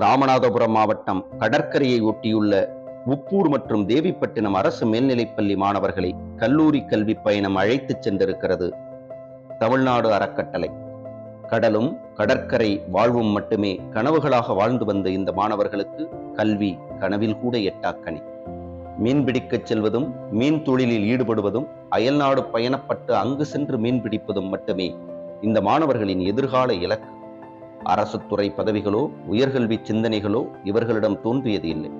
ராமநாதபுரம் மாவட்டம் கடற்கரையை ஒட்டியுள்ள உப்பூர் மற்றும் தேவிப்பட்டினம் அரசு மேல்நிலைப்பள்ளி மாணவர்களை கல்லூரி கல்வி பயணம் அழைத்துச் சென்றிருக்கிறது. தமிழ்நாடு அறக்கட்டளை. கடலும் கடற்கரை வாழ்வும் மட்டுமே கனவுகளாக வாழ்ந்து வந்த இந்த மாணவர்களுக்கு கல்வி கனவில் கூட எட்டாக்கணி மீன்பிடிக்கச் செல்வதும் மீன் தொழிலில் ஈடுபடுவதும் அயல்நாடு பயணப்பட்டு அங்கு சென்று மீன் பிடிப்பதும் மட்டுமே இந்த மாணவர்களின் எதிர்கால இலக்கு. அரசு துறை பதவிகளோ உயர்கல்வி சிந்தனைகளோ இவர்களிடம் தோன்றியது இல்லை.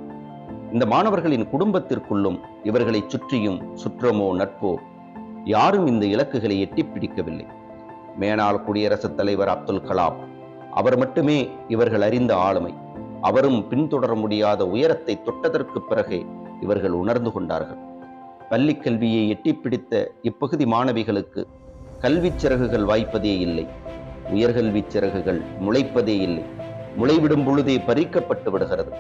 இந்த மாணவர்களின் குடும்பத்திற்குள்ளும் இவர்களை சுற்றியும் சுற்றமோ நட்போ யாரும் இந்த இலக்குகளை எட்டி பிடிக்கவில்லை. மேனாள் குடியரசுத் தலைவர் அப்துல் கலாம் அவர் மட்டுமே இவர்கள் அறிந்த ஆளுமை. அவரும் பின்தொடர முடியாத உயரத்தை தொட்டதற்கு பிறகே இவர்கள் உணர்ந்து கொண்டார்கள். பள்ளிக் கல்வியை எட்டிப்பிடித்த இப்பகுதி மாணவிகளுக்கு கல்விச் சிறகுகள் வாய்ப்பதே இல்லை. உயர்கல்வி சிறகுகள் முளைப்பதே இல்லை. முளைவிடும் பொழுதே பறிக்கப்பட்டு விடுகிறது.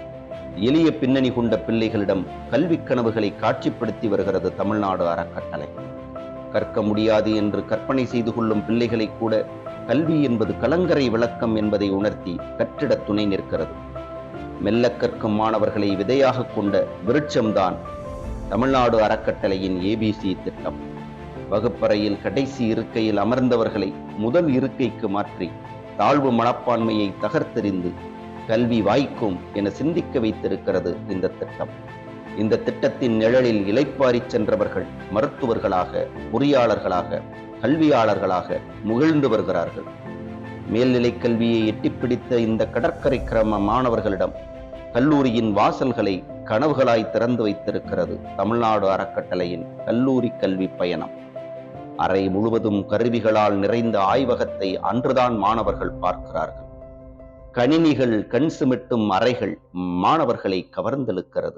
எளிய பின்னணி கொண்ட பிள்ளைகளிடம் கல்விக் கனவுகளை காட்சிப்படுத்தி வருகிறது தமிழ்நாடு அறக்கட்டளை. கற்க முடியாது என்று கற்பனை செய்து கொள்ளும் பிள்ளைகளை கூட கல்வி என்பது கலங்கரை விளக்கம் என்பதை உணர்த்தி கற்றிட துணை நிற்கிறது. மெல்ல கற்கும் மாணவர்களை விதையாக கொண்ட விருட்சம்தான் தமிழ்நாடு அறக்கட்டளையின் ஏபிசி திட்டம். வகுப்பறையில் கடைசி இருக்கையில் அமர்ந்தவர்களை முதல் இருக்கைக்கு மாற்றி தாழ்வு மனப்பான்மையை தகர்த்தெறிந்து கல்வி வாய்க்கும் என சிந்திக்க வைத்திருக்கிறது இந்த திட்டம். இந்த திட்டத்தின் நிழலில் இலைப்பாரி சென்றவர்கள் மருத்துவர்களாக பொறியாளர்களாக கல்வியாளர்களாக முகிழ்ந்து வருகிறார்கள். மேல்நிலை கல்வியை எட்டிப் பிடித்த இந்த கடற்கரை கிரம மாணவர்களிடம் கல்லூரியின் வாசல்களை கனவுகளாய் திறந்து வைத்திருக்கிறது தமிழ்நாடு அறக்கட்டளையின் கல்லூரி கல்வி பயணம். அறை முழுவதும் கருவிகளால் நிறைந்த ஆய்வகத்தை அன்றுதான் மாணவர்கள் பார்க்கிறார்கள். கணினிகள் கண் சுமிட்டும் அறைகள் மாணவர்களை கவர்ந்தெழுக்கிறது.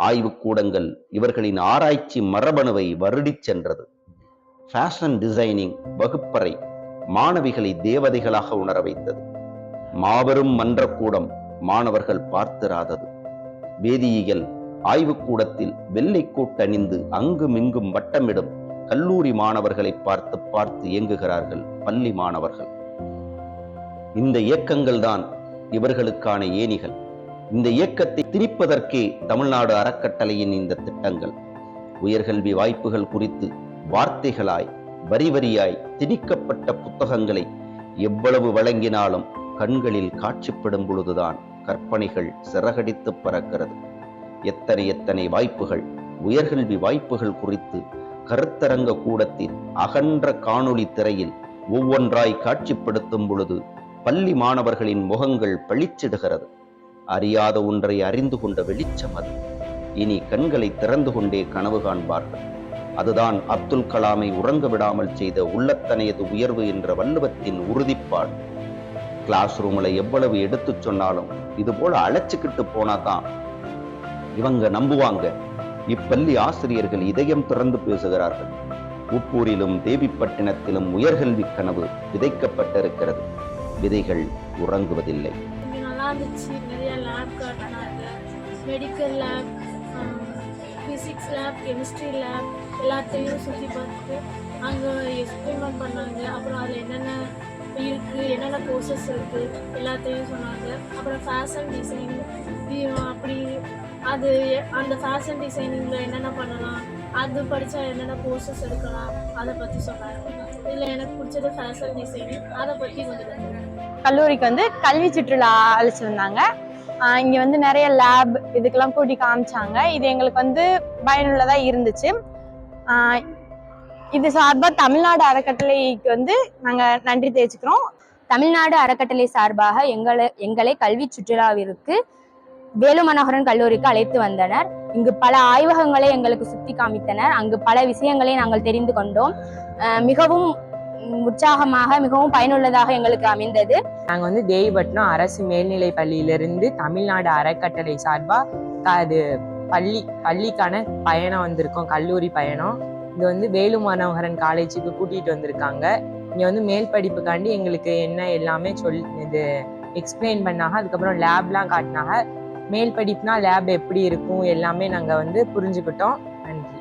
ஆய்வுக்கூடங்கள் இவர்களின் ஆராய்ச்சி மரபணுவை வருடிச் சென்றது. ஃபேஷன் டிசைனிங் வகுப்பறை மாணவிகளை தேவதைகளாக உணர வைத்தது. மாபெரும் மன்றக்கூடம் மாணவர்கள் பார்த்திராதது. வேதியியல் ஆய்வுக்கூடத்தில் வெள்ளை கூட்டணிந்து அங்கும் இங்கும் வட்டமிடும் கல்லூரி மாணவர்களை பார்த்து பார்த்து இயங்குகிறார்கள் பள்ளி மாணவர்கள். இந்த இயக்கங்கள் தான் இவர்களுக்கான ஏணிகள். இந்த இயக்கத்தை திணிப்பதற்கே தமிழ்நாடு அறக்கட்டளையின் இந்த திட்டங்கள். உயர்கல்வி வாய்ப்புகள் குறித்து வார்த்தைகளாய் வரி வரியாய் திணிக்கப்பட்ட புத்தகங்களை எவ்வளவு வழங்கினாலும் கண்களில் காட்சிப்படும் பொழுதுதான் கற்பனைகள் சிறகடித்து பறக்கிறது. எத்தனை எத்தனை வாய்ப்புகள் உயர்கல்வி வாய்ப்புகள் குறித்து கருத்தரங்க கூடத்தில் அகன்ற காணொளி திரையில் ஒவ்வொன்றாய் காட்சிப்படுத்தும் பொழுது பள்ளி மாணவர்களின் முகங்கள் பளிச்சிடுகிறது. அறியாத ஒன்றை அறிந்து கொண்ட வெளிச்சம் அது. இனி கண்களை திறந்து கொண்டே கனவு காண்பார்கள். அதுதான் அப்துல் கலாமை உறங்க விடாமல் செய்த உள்ளத்தனையது உயர்வு என்ற வள்ளுவத்தின் உறுதிப்பாடு. கிளாஸ் ரூம்ல எவ்வளவு எடுத்துச் சொன்னாலும் இது போல போனா போனாதான் இவங்க நம்புவாங்க. இப்பள்ளி ஆசிரியர்கள் இதயம் திறந்து பேசுகிறார்கள். உப்பூரிலும் தேவிப்பட்டினத்திலும் உயர்கல்வி கனவு விதைக்கப்பட்டிருக்கிறது. விதைகள் உறங்குவதில்லை. Lab medical lab physics lab chemistry lab எல்லாத்தையும் சுற்றி பார்த்துட்டு அங்கே எக்ஸ்பெரிமெண்ட் பண்ணாங்க. அப்புறம் அதில் என்னென்ன இருக்குது என்னென்ன கோர்சஸ் இருக்குது எல்லாத்தையும் சொன்னாங்க. அப்புறம் ஃபேஷன் டிசைன் அப்படி அது எ- அந்த ஃபேஷன் டிசைனிங்கில் என்னென்ன பண்ணலாம் அது படித்தா என்னென்ன கோர்சஸ் எடுக்கலாம் அதை பற்றி சொன்னாங்க இதில் எனக்கு பிடிச்சது ஃபேஷன் டிசைனிங் அதை பற்றி கொஞ்சம் கல்லூரிக்கு வந்து கல்வி சுற்றுலா அழைச்சி வந்தாங்க. வந்து நிறைய லேப் இதுக்கெல்லாம் கூட்டி காமிச்சாங்க. இது எங்களுக்கு வந்து பயனுள்ளதாக இருந்துச்சு. இது சார்பாக தமிழ்நாடு அறக்கட்டளைக்கு வந்து நாங்கள் நன்றி தெரிவிச்சுக்கிறோம். தமிழ்நாடு அறக்கட்டளை சார்பாக எங்களை எங்களை கல்வி சுற்றுலாவிற்கு வேலுமனோகரன் கல்லூரிக்கு அழைத்து வந்தனர். இங்கு பல ஆய்வகங்களை எங்களுக்கு சுத்தி காமித்தனர். அங்கு பல விஷயங்களை நாங்கள் தெரிந்து கொண்டோம். மிகவும் உற்சாகமாக மிகவும் பயனுள்ளதாக எங்களுக்கு அமைந்தது. நாங்கள் வந்து தேவிப்பட்டினம் அரசு மேல்நிலை பள்ளியிலிருந்து தமிழ்நாடு அறக்கட்டளை சார்பாக அது பள்ளி பள்ளிக்கான பயணம் வந்திருக்கோம் கல்லூரி பயணம். இது வந்து வேலு மனோகரன் காலேஜுக்கு கூட்டிகிட்டு வந்திருக்காங்க. இங்கே வந்து மேல் படிப்புக்காண்டி எங்களுக்கு என்ன எல்லாமே சொல் இது எக்ஸ்பிளைன் பண்ணாங்க. அதுக்கப்புறம் லேப்லாம் காட்டினாங்க. மேல் படிப்புனா லேப் எப்படி இருக்கும்? எல்லாமே நாங்கள் வந்து புரிஞ்சுக்கிட்டோம். நன்றி.